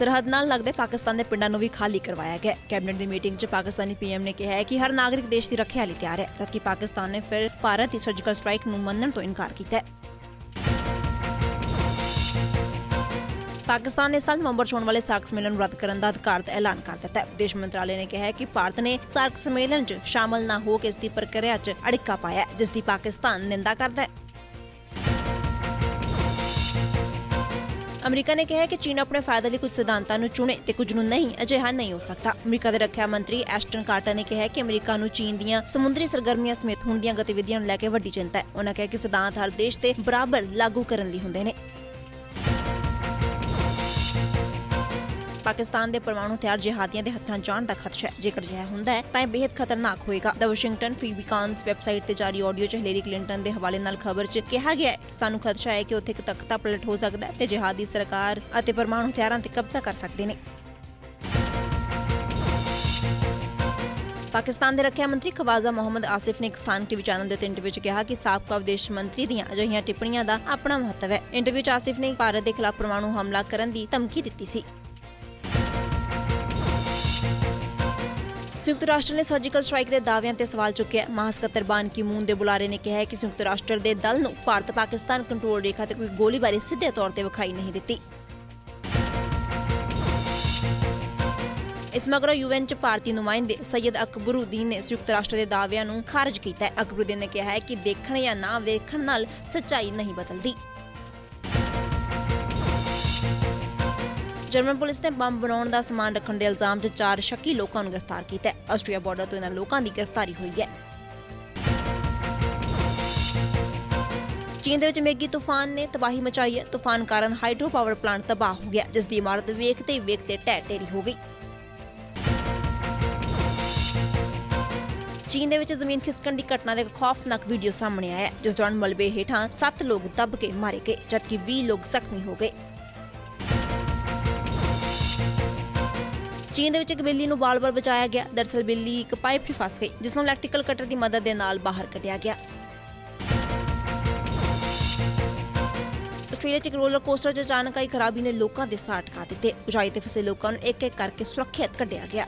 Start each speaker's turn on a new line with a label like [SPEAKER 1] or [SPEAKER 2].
[SPEAKER 1] ਸਰਹੱਦ ਨਾਲ ਲੱਗਦੇ ਪਾਕਿਸਤਾਨ ਦੇ ਪਿੰਡਾਂ ਨੂੰ ਵੀ ਖਾਲੀ ਕਰਵਾਇਆ ਗਿਆ। ਕੈਬਨਿਟ ਦੀ ਮੀਟਿੰਗ 'ਚ ਪਾਕਿਸਤਾਨੀ ਪੀਐਮ ਨੇ ਕਿਹਾ ਕਿ ਹਰ ਨਾਗਰਿਕ ਦੇਸ਼ ਦੀ ਰੱਖਿਆ ਲਈ ਤਿਆਰ ਹੈ, ਜਦਕਿ ਪਾਕਿਸਤਾਨ ਨੇ ਫਿਰ ਭਾਰਤ ਦੀ ਸਰਜੀਕਲ ਸਟ੍ਰਾਈਕ ਨੂੰ ਮੰਨਣ ਤੋਂ ਇਨਕਾਰ ਕੀਤਾ ਹੈ। ਪਾਕਿਸਤਾਨ ਨੇ ਸਾਲ ਨਵੰਬਰ 'ਚ ਹੋਣ ਵਾਲੇ ਸਾਰਕ ਸੰਮੇਲਨ ਨੂੰ ਰੱਦ ਕਰਨ ਦਾ ਅਧਿਕਾਰਤ ਐਲਾਨ ਕਰ ਦਿੱਤਾ ਹੈ। ਵਿਦੇਸ਼ ਮੰਤਰਾਲੇ ਨੇ ਕਿਹਾ ਹੈ ਕਿ ਭਾਰਤ ਨੇ ਸਾਰਕ ਸੰਮੇਲਨ 'ਚ ਸ਼ਾਮਲ ਨਾ ਹੋ ਕੇ ਇਸ ਦੀ ਪ੍ਰਕਿਰਿਆ 'ਚ ਅੜਿੱਕਾ ਪਾਇਆ ਜਿਸ ਦੀ ਪਾਕਿਸਤਾਨ ਨਿੰਦਾ ਕਰਦਾ ਹੈ। ਅਮਰੀਕਾ ਨੇ ਕਿਹਾ ਕਿ ਚੀਨ ਆਪਣੇ ਫਾਇਦੇ ਲਈ ਕੁਝ ਸਿਧਾਂਤਾਂ ਨੂੰ ਚੁਣੇ ਤੇ ਕੁਝ ਨੂੰ ਨਹੀਂ, ਅਜਿਹਾ ਨਹੀਂ ਹੋ ਸਕਦਾ। ਅਮਰੀਕਾ ਦੇ ਰੱਖਿਆ ਮੰਤਰੀ ਐਸ਼ਟਨ ਕਾਰਟਰ ਨੇ ਕਿਹਾ ਕਿ ਅਮਰੀਕਾ ਨੂੰ ਚੀਨ ਦੀਆਂ ਸਮੁੰਦਰੀ ਸਰਗਰਮੀਆਂ ਸਮੇਤ ਹੁਣ ਦੀਆਂ ਗਤੀਵਿਧੀਆਂ ਨੂੰ ਲੈ ਕੇ ਵੱਡੀ ਚਿੰਤਾ ਹੈ। ਉਹਨਾਂ ਕਿਹਾ ਕਿ ਸਿਧਾਂਤ ਹਰ ਦੇਸ਼ ਤੇ ਬਰਾਬਰ ਲਾਗੂ ਕਰਨ ਲਈ ਹੁੰਦੇ ਨੇ। ਪਾਕਿਸਤਾਨ ਦੇ ਪਰਮਾਣੂ ਹਥਿਆਰ ਜਿਹਾਦੀਆਂ ਦੇ ਹੱਥਾਂ ਜਾਣ ਦਾ ਖਦਸ਼ਾ ਹੈ। ਜੇਕਰ ਅਜਿਹਾ ਹੁੰਦਾ ਹੈ, ਤਾਂ ਇਹ ਬੇहद ਖਤਰਨਾਕ ਹੋਏਗਾ। ਦ ਵਾਸ਼ਿੰਗਟਨ ਫ੍ਰੀ ਵੀਕਾਨਸ ਵੈਬਸਾਈਟ ਤੇ ਜਾਰੀ ਆਡੀਓ 'ਚ ਹਿਲੇਰੀ ਕਲਿੰਟਨ ਦੇ ਹਵਾਲੇ ਨਾਲ ਖਬਰ 'ਚ ਕਿਹਾ ਗਿਆ ਹੈ ਕਿ ਸਾਨੂੰ ਖਦਸ਼ਾ ਹੈ ਕਿ ਉੱਥੇ ਇੱਕ ਤਖਤਾ ਪਲਟ ਹੋ ਸਕਦਾ ਹੈ ਤੇ ਜਿਹਾਦੀ ਸਰਕਾਰ ਅਤੇ ਪਰਮਾਣੂ ਹਥਿਆਰਾਂ ਤੇ ਕਬਜ਼ਾ ਕਰ ਸਕਦੇ ਨੇ। ਪਾਕਿਸਤਾਨ ਦੇ ਰੱਖਿਆ ਮੰਤਰੀ ਖਵਾਜ਼ਾ ਮੁਹੰਮਦ ਆਸਿਫ ਨੇ ਇੱਕ ਸਥਾਨਕ ਟੀਵੀ ਚੈਨਲ ਦੇ ਇੰਟਰਵਿਊ 'ਚ ਕਿਹਾ ਕਿ ਸਾਬਕਾ ਵਿਦੇਸ਼ ਮੰਤਰੀ ਦੀਆਂ ਅਜਿਹੀਆਂ ਟਿੱਪਣੀਆਂ ਦਾ ਆਪਣਾ ਮਹੱਤਵ ਹੈ। ਇੰਟਰਵਿਊ 'ਚ ਆਸਿਫ ਨੇ ਭਾਰਤ ਦੇ ਖਿਲਾਫ ਪਰਮਾਣੂ ਹਮਲਾ ਕਰਨ ਦੀ ਧਮਕੀ ਦਿੱਤੀ ਸੀ। ਸੰਯੁਕਤ ਰਾਸ਼ਟਰ ਨੇ ਸਰਜੀਕਲ ਸਟ੍ਰਾਈਕ ਦੇ ਦਾਅਵਿਆਂ ਤੇ ਸਵਾਲ ਚੁੱਕਿਆ ਮਹਾਸਕੱਤਰ ਬਾਨ ਕੀ ਮੂਨ ਦੇ ਬੁਲਾਰੇ ਨੇ ਕਿਹਾ ਕਿ ਸੰਯੁਕਤ ਰਾਸ਼ਟਰ ਦੇ ਦਲ ਨੂੰ ਭਾਰਤ ਪਾਕਿਸਤਾਨ ਕੰਟਰੋਲ ਰੇਖਾ ਤੇ ਕੋਈ ਗੋਲੀਬਾਰੀ ਸਿੱਧੇ ਤੌਰ ਤੇ ਵਿਖਾਈ ਨਹੀਂ ਦਿੱਤੀ। ਇਸ ਮਗਰੋਂ ਯੂਐਨ ਚ ਭਾਰਤੀ ਨੁਮਾਇੰਦੇ ਸੈਯਦ ਅਕਬਰੁਦੀਨ ਨੇ ਸੰਯੁਕਤ ਰਾਸ਼ਟਰ ਦੇ ਦਾਅਵਿਆਂ ਨੂੰ ਖਾਰਜ ਕੀਤਾ ਹੈ। ਅਕਬਰੁਦੀਨ ਨੇ ਕਿਹਾ ਹੈ ਕਿ ਦੇਖਣ ਜਾਂ ਨਾ ਵੇਖਣ ਨਾਲ ਸੱਚਾਈ ਨਹੀਂ ਬਦਲਦੀ। ਜਰਮਨ ਪੁਲਿਸ ਨੇ ਬੰਬ ਬਣਾਉਣ ਦਾ ਸਮਾਨ ਰੱਖਣ ਦੇ ਇਲਜ਼ਾਮ 'ਚ ਚਾਰ ਸ਼ੱਕੀ ਲੋਕਾਂ ਨੂੰ ਗ੍ਰਿਫਤਾਰ ਕੀਤਾ ਹੈ। ਆਸਟਰੀਆ ਬਾਰਡਰ ਤੋਂ ਇਹਨਾਂ ਲੋਕਾਂ ਦੀ ਗ੍ਰਿਫਤਾਰੀ ਹੋਈ ਹੈ। ਚੀਨ ਦੇ ਵਿੱਚ ਮੇਗੀ ਤੂਫਾਨ ਨੇ ਤਬਾਹੀ ਮਚਾਈ ਹੈ। ਤੂਫਾਨ ਕਾਰਨ ਹਾਈਡਰੋ ਪਾਵਰ ਪਲਾਂਟ ਤਬਾਹ ਹੋ ਗਿਆ, ਜਿਸ ਦੀ ਇਮਾਰਤ ਵੇਖਦੇ ਹੀ ਵੇਖਦੇ ਢਹਿ ਢੇਰੀ ਹੋ ਗਈ। ਚੀਨ ਦੇ ਵਿੱਚ ਜ਼ਮੀਨ ਖਿਸਕਣ ਦੀ ਘਟਨਾ ਦੇ ਇੱਕ ਖੌਫਨਾਕ ਵੀਡੀਓ ਸਾਹਮਣੇ ਆਇਆ ਜਿਸ ਦੌਰਾਨ ਮਲਬੇ ਹੇਠਾਂ 7 ਲੋਕ ਦੱਬ ਕੇ ਮਾਰੇ ਗਏ, ਜਦਕਿ 20 ਲੋਕ ਜ਼ਖਮੀ ਹੋ ਗਏ। ਚੀਨ ਦੇ ਵਿੱਚ ਇੱਕ ਬਿੱਲੀ ਨੂੰ ਬਾਲ-ਬਾਲ ਬਚਾਇਆ ਗਿਆ। ਦਰਸਲ ਬਿੱਲੀ ਇੱਕ ਪਾਈਪ 'ਚ ਫਸ ਗਈ, ਜਿਸ ਨੂੰ ਇਲੈਕਟ੍ਰੀਕਲ ਕਟਰ ਦੀ ਮਦਦ ਦੇ ਨਾਲ ਬਾਹਰ ਕੱਢਿਆ ਗਿਆ। ਆਸਟ੍ਰੇਲੀਆ 'ਚ ਇੱਕ ਰੋਲਰ ਕੋਸਟਰ 'ਚ ਅਚਾਨਕ ਆਈ ਖਰਾਬੀ ਨੇ ਲੋਕਾਂ ਦੇ ਸਾਹ ਅਟਕਾ ਦਿੱਤੇ। ਉਚਾਈ ਤੇ ਫਸੇ ਲੋਕਾਂ ਨੂੰ ਇੱਕ-ਇੱਕ ਕਰਕੇ ਸੁਰੱਖਿਅਤ ਕੱਢਿਆ ਗਿਆ।